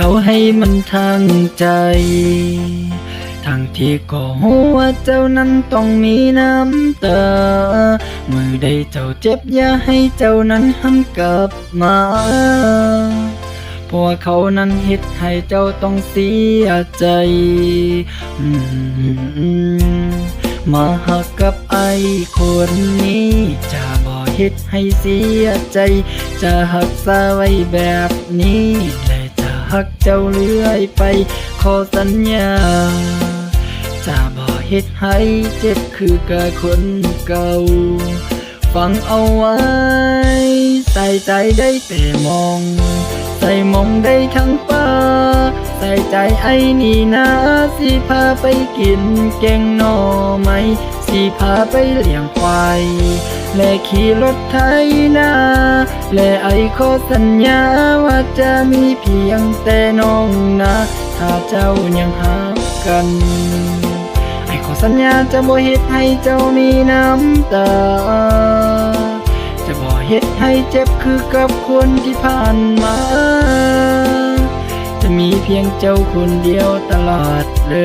จ้าให้มันทางใจ ทางที่ก็หัวเจ้านั้นต้องมีน้ำตา มือใดเจ้าเจ็บอย่าให้เจ้านั้นหันกลับมาพว่าเขานั้นเฮ็ดให้เจ้าต้องเสียใจ มาหักกับไอ้คนนี้จะบ่เฮ็ดให้เสียใจ จะหักษาไว้แบบนี้และ หักเจ้าเรื่อยไป ขอสัญญา จะบ่เฮ็ดให้เจ็บคือกับคนเก่า ฟังเอาไว้ ใส่ใจได้แต่มอง ใส่มองได้ทั้งป้าใส่ใจไอ้นี่นะสิพาไปกินแกงหน่อไหมสิพาไปเลี้ยงควาย และขี่รถไถนา และไอขอสัญญาว่าจะมีเพียงแต่น้องนะ ถ้าเจ้ายังหากัน ไอขอสัญญาจะบ่เฮ็ดให้เจ้ามีน้ำตา จะบ่เฮ็ดให้เจ็บคือกับคนที่ผ่านมา จะมีเพียงเจ้าคนเดียวตลอดเล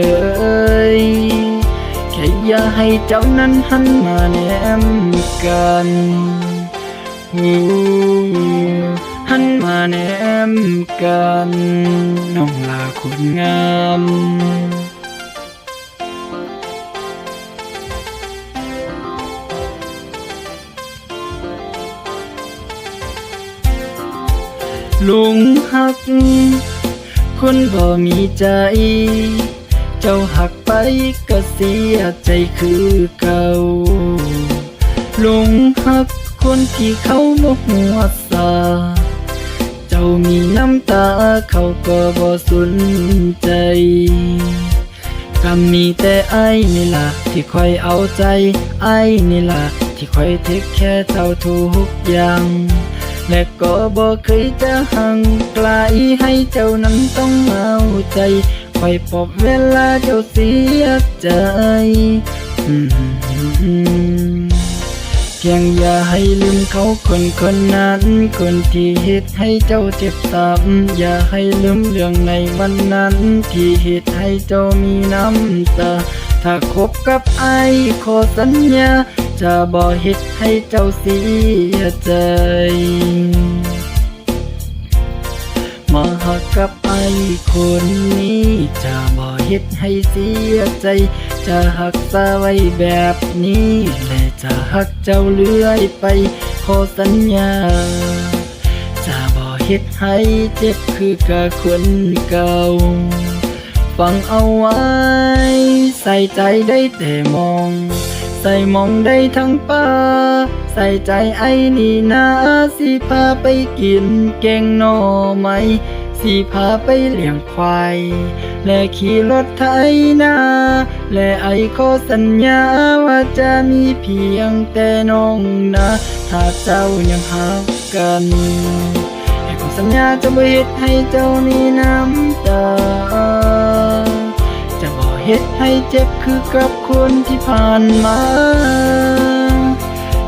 ย แค่อย่าให้เจ้านั้นหันมาแนมกันหันมาแนมกันน้องลาคนงามลุงหัก คนบ่มีใจ เจ้าหักไปก็เสียใจคือเก่าลุงหักคนที่เขาบ่หัวสา เจ้ามีน้ำตาเขาก็บ่สนใจก็มีแต่ไอ้นี่ล่ะที่คอยเอาใจไอ้นี่ล่ะที่คอยเทคแค่เจ้าทุกอย่างและก็บ่เคยจะห่างไกลให้เจ้านั้นต้องเอาใจ คอยปอบเวลาเจ้าเสียใจอืมเพียงอย่าให้ลืมเขาคนคนนั้น คนที่เหตุให้เจ้าเจ็บซ้ำอย่าให้ลืมเรื่องในวันนั้น ที่เหตุให้เจ้ามีน้ำตา ถ้าคบกับไอ้ขอสัญญา จะบ่เฮ็ดให้เจ้าเสียใจ มาหักกับไอ้คนนี้ จะบ่เฮ็ดให้เสียใจ จะหักษาไว้แบบนี้ และจะหักเจ้าเรื่อยไป ขอสัญญา จะบ่เฮ็ดให้เจ็บคือกับคนเก่า ฟังเอาไว้ ใส่ใจได้แต่มอง ใส่มองได้ทั้งป้าใส่ใจไอ้นี่นะสิพาไปกินแกงหน่อไหมสิพาไปเลี้ยงควาย และขี่รถไถนา และไอ้ขอสัญญาว่าจะมีเพียงแต่น้องนะถ้าเจ้ายังหักกันไอ้ขอสัญญาจะบ่เฮ็ดให้เจ้ามีน้ำ ฮ็ดให้เจ็บคือกับคนที่ผ่านมา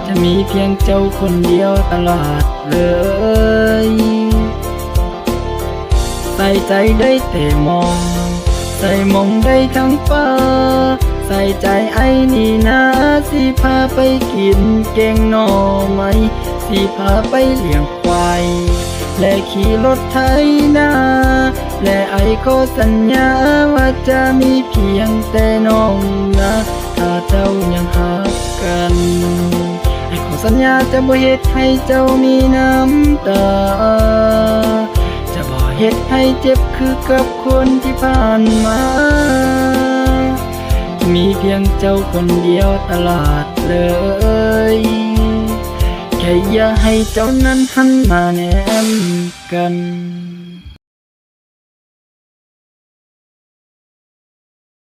จะมีเพียงเจ้าคนเดียวตลอดเลย ใส่ใจได้แต่มอง ใส่มองได้ทั้งป้า ใส่ใจไอ้นี่นะสิพาไปกินแกงหน่อไหมสิพาไปเลี้ยงควายและขี่รถไถนา และไอ้ขอสัญญาว่าจะมีเพียงแต่น้องนะ ถ้าเจ้ายังหักกัน ไอขอสัญญาจะบ่เฮ็ดให้เจ้ามีน้ำตา จะบ่เฮ็ดให้เจ็บคือกับคนที่ผ่านมา มีเพียงเจ้าคนเดียวตลอดเลยแค่อย่าให้เจ้านั้นหันมาแนมกัน